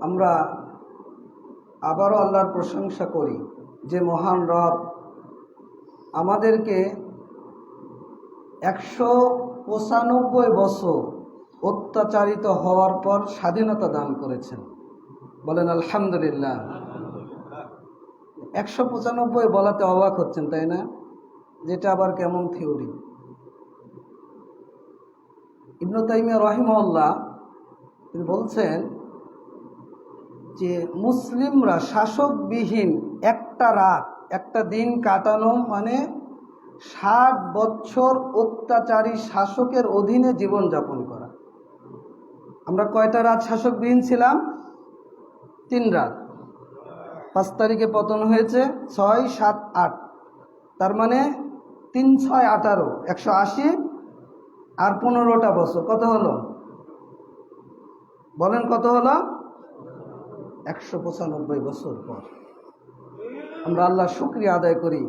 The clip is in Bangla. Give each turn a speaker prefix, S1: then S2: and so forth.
S1: আমরা আবারও আল্লাহর প্রশংসা করি যে মহান রব আমাদেরকে একশো পঁচানব্বই বছর অত্যাচারিত হওয়ার পর স্বাধীনতা দান করেছেন। বলেন, আলহামদুলিল্লাহ। একশো পঁচানব্বই বলাতে অবাক হচ্ছেন, তাই না? যেটা আবার কেমন থিওরি? ইবনু তাইমিয়া তিনি বলছেন যে মুসলিমরা শাসকবিহীন একটা রাত, একটা দিন কাটানো মানে ষাট বছর অত্যাচারী শাসকের অধীনে জীবনযাপন করা। আমরা কয়টা রাত শাসকবিহীন ছিলাম? তিন রাত। পাঁচ তারিখে পতন হয়েছে, ছয়, সাত, আট। তার মানে তিন, ছয়, আঠারো, একশো আশি আর পনেরোটা বছর। কত হলো? বলেন কত হলো? একশো পঁচানব্বই বছর পর। আমরা আল্লাহ শুক্রিয়া আদায় করি।